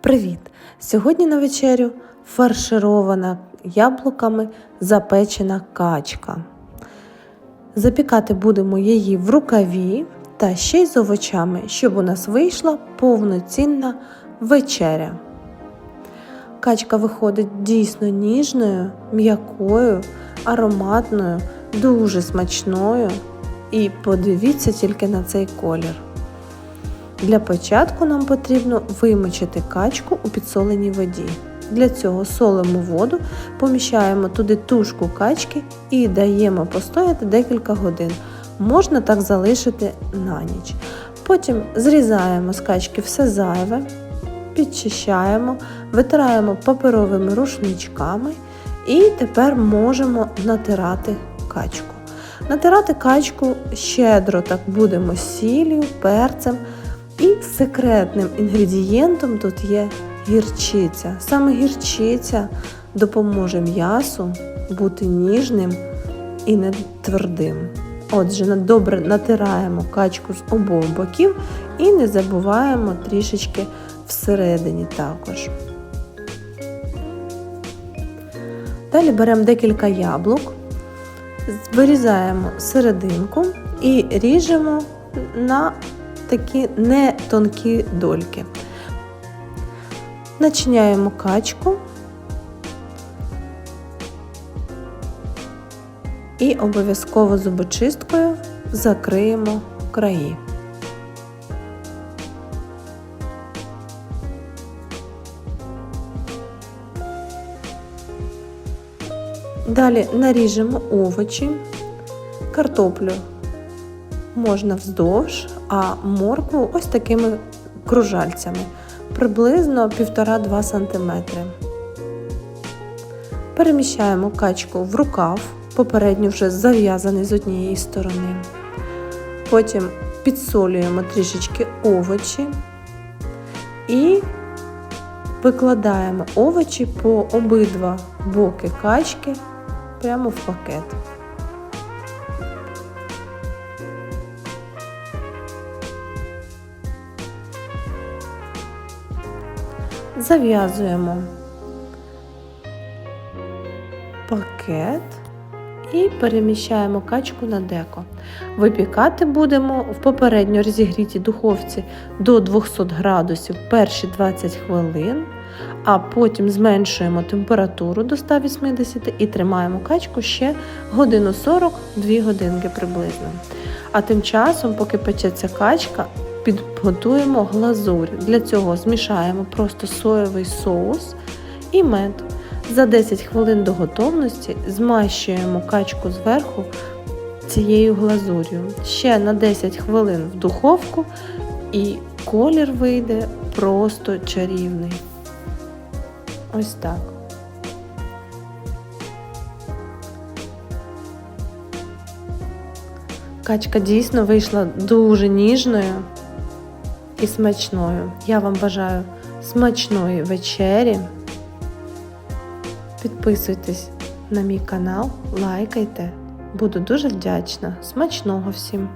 Привіт! Сьогодні на вечерю фарширована яблуками запечена качка. Запікати будемо її в рукаві та ще й з овочами, щоб у нас вийшла повноцінна вечеря. Качка виходить дійсно ніжною, м'якою, ароматною, дуже смачною. І подивіться тільки на цей колір. Для початку нам потрібно вимочити качку у підсоленій воді. Для цього солимо воду, поміщаємо туди тушку качки і даємо постояти декілька годин. Можна так залишити на ніч. Потім зрізаємо з качки все зайве, підчищаємо, витираємо паперовими рушничками і тепер можемо натирати качку. Натирати качку щедро так будемо сіллю, перцем. І секретним інгредієнтом тут є гірчиця. Саме гірчиця допоможе м'ясу бути ніжним і не твердим. Отже, добре натираємо качку з обох боків і не забуваємо трішечки всередині також. Далі беремо декілька яблук, вирізаємо серединку і ріжемо на такі не тонкі дольки. Начиняємо качку і обов'язково зубочисткою закриємо краї. Далі наріжемо овочі, картоплю можна вздовж, а моркву ось такими кружальцями, приблизно 1,5-2 см. Переміщаємо качку в рукав, попередньо вже зав'язаний з однієї сторони. Потім підсолюємо трішечки овочі і викладаємо овочі по обидва боки качки прямо в пакет. Зав'язуємо пакет і переміщаємо качку на деко. Випікати будемо в попередньо розігрітій духовці до 200 градусів перші 20 хвилин, а потім зменшуємо температуру до 180 і тримаємо качку ще годину 40-2 годинки приблизно. А тим часом, поки печеться качка, підготуємо глазурь. Для цього змішаємо просто соєвий соус і мед. За 10 хвилин до готовності змащуємо качку зверху цією глазур'ю. Ще на 10 хвилин в духовку і колір вийде просто чарівний. Ось так. Качка дійсно вийшла дуже ніжною і смачною. Я вам бажаю смачної вечері. Підписуйтесь на мій канал, лайкайте. Буду дуже вдячна. Смачного всім!